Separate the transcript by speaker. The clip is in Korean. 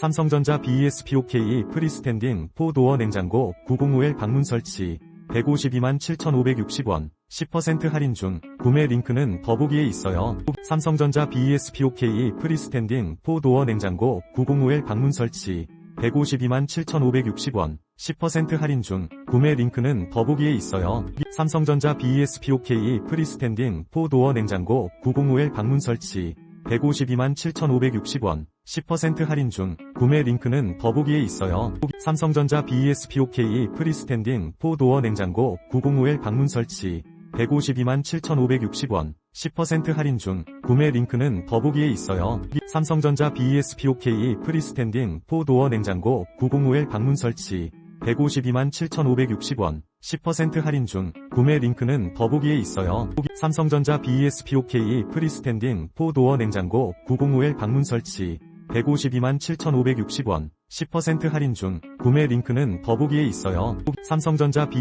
Speaker 1: 삼성전자 BESPOK 프리스탠딩 4 도어 냉장고 905L 방문 설치. 152만 7,560원. 10% 할인 중 구매 링크는 더보기에 있어요. 삼성전자 BESPOK 프리스탠딩 4 도어 냉장고 905L 방문 설치. 152만 7,560원. 10% 할인 중 구매 링크는 더보기에 있어요. 삼성전자 BESPOK 프리스탠딩 4 도어 냉장고 905L 방문 설치 152만 7,560원 10% 할인 중 구매 링크는 더보기에 있어요. 삼성전자 BESPOK 프리스탠딩 4도어 냉장고 905L 방문 설치 152만 7,560원 10% 할인 중 구매 링크는 더보기에 있어요. 삼성전자 BESPOK 프리스탠딩 4도어 냉장고 905L 방문 설치 152만 7,560원 10% 할인 중 구매 링크는 더보기에 있어요. 삼성전자 BESPOK 프리스탠딩 4 도어 냉장고 905L 방문 설치 152만 7,560원 10% 할인 중 구매 링크는 더보기에 있어요. 삼성전자 B